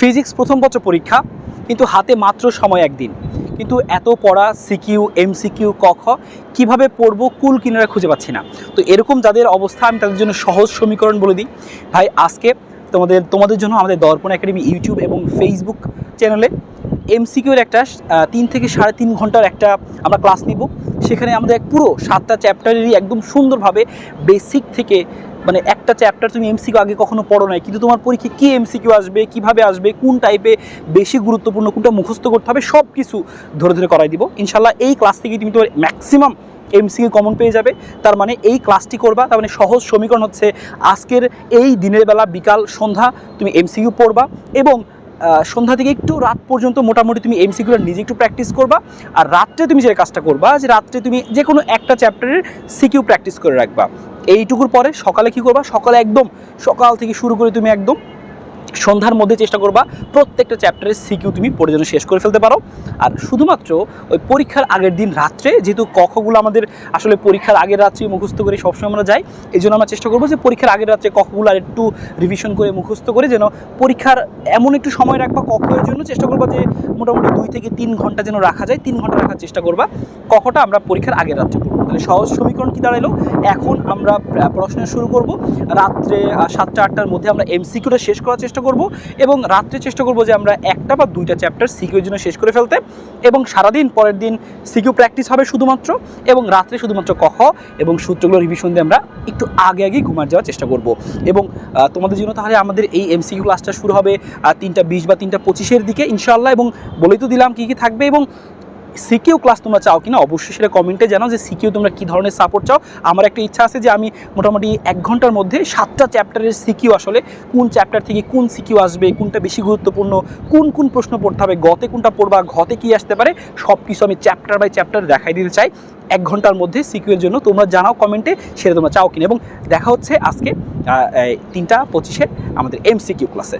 Physics প্রথম বছর পরীক্ষা, কিন্তু হাতে মাত্র সময় একদিন। কিন্তু এত পড়া, সিকিউ, এমসিকিউ, ক, খ, কীভাবে পড়ব, কুল কিনারা খুঁজে পাচ্ছি না। তো এরকম যাদের অবস্থা, আমি তাদের জন্য সহজ সমীকরণ বলে দিই। ভাই, আজকে তোমাদের তোমাদের জন্য আমাদের দর্পণ একাডেমি ইউটিউব এবং ফেসবুক চ্যানেলে এমসিকিউর একটা তিন থেকে সাড়ে তিন ঘণ্টার একটা আমরা ক্লাস নিব। সেখানে আমাদের পুরো সাতটা চ্যাপ্টারেরই একদম সুন্দরভাবে বেসিক থেকে মানে একটা চ্যাপ্টার তুমি এমসিকিউ আগে কখনো পড়ো নাই, কিন্তু তোমার পরীক্ষা কী এমসিকিউ আসবে, কীভাবে আসবে, কোন টাইপে বেশি গুরুত্বপূর্ণ, কোনটা মুখস্থ করতে হবে সব কিছু ধরে ধরে করাই দিব। ইনশাল্লাহ এই ক্লাস থেকে তুমি তোমার ম্যাক্সিমাম এমসিকিউ কমন পেয়ে যাবে। তার মানে এই ক্লাসটি করবা, তার মানে সহজ সমীকরণ হচ্ছে আজকের এই দিনের বেলা বিকাল সন্ধ্যা, তুমি এমসিকিউ পড়বা এবং সন্ধ্যা থেকে একটু রাত পর্যন্ত মোটামুটি তুমি এমসিগুলো নিজে একটু প্র্যাকটিস করবা। আর রাত্রে তুমি যে কাজটা করবা, যে রাত্রে তুমি যে কোনো একটা চ্যাপ্টারের সিকিউ প্র্যাকটিস করে রাখবা। এইটুকুর পরে সকালে কি করবা? সকালে একদম, সকাল থেকে শুরু করে তুমি একদম সন্ধ্যার মধ্যে চেষ্টা করবা প্রত্যেকটা চ্যাপ্টারের সিকিউ তুমি পড়ে যেন শেষ করে ফেলতে পারো। আর শুধুমাত্র ওই পরীক্ষার আগের দিন রাত্রে, যেহেতু কখগুলো আমাদের আসলে পরীক্ষার আগের রাত্রে মুখস্থ করে সবসময় আমরা যাই এই জন্য আমরা চেষ্টা করব যে পরীক্ষার আগের রাত্রে কখগুলো আর একটু রিভিশন করে মুখস্থ করে যেন পরীক্ষার এমন একটু সময় রাখবা কখের জন্য, চেষ্টা করবা যে মোটামুটি দুই থেকে তিন ঘণ্টা যেন রাখা যায়, তিন ঘণ্টা রাখার চেষ্টা করবা। কখটা আমরা পরীক্ষার আগের রাত্রে পড়ব। তাহলে সহজ সমীকরণ কি দাঁড়াল? এখন আমরা পড়াশোনা শুরু করব। রাত্রে সাতটা, আটটার মধ্যে আমরা এমসিকিউটা শেষ করার চেষ্টা করব এবং রাত্রে চেষ্টা করব যে আমরা একটা বা দুইটা চ্যাপ্টার সিকিউর জন্য শেষ করে ফেলতে এবং সারাদিন পরের দিন সিকিউ প্র্যাকটিস হবে শুধুমাত্র এবং রাত্রে শুধুমাত্র কখ এবং সূত্রগুলো রিভিশন দিয়ে আমরা একটু আগে আগে ঘুমার যাওয়ার চেষ্টা করব। এবং তোমাদের জন্য তাহলে আমাদের এই এমসিকিউ ক্লাসটা শুরু হবে তিনটা বিশ বা তিনটা পঁচিশের দিকে ইনশাল্লাহ এবং বলেই তো দিলাম কী কী থাকবে এবং সিকিউ ক্লাস তোমরা চাও কিনা, অবশ্যই সেটা কমেন্টে জানাও যে সিকিউ তোমরা কী ধরনের সাপোর্ট চাও। আমার একটা ইচ্ছা আছে যে আমি মোটামুটি এক ঘণ্টার মধ্যে সাতটা চ্যাপ্টারের সিকিউ আসলে কোন চ্যাপ্টার থেকে কোন সিকিউ আসবে, কোনটা বেশি গুরুত্বপূর্ণ, কোন কোন প্রশ্ন পড়তে হবে, গতে কোনটা পড়বা, ঘতে কী আসতে পারে সব কিছু আমি চ্যাপ্টার বাই চ্যাপ্টার দেখাই দিতে চাই। এক ঘণ্টার মধ্যে সিকিউর জন্য তোমরা জানাও কমেন্টে সেটা তোমরা চাও কিনা। এবং দেখা হচ্ছে আজকে তিনটা পঁচিশে আমাদের এমসিকিউ ক্লাসে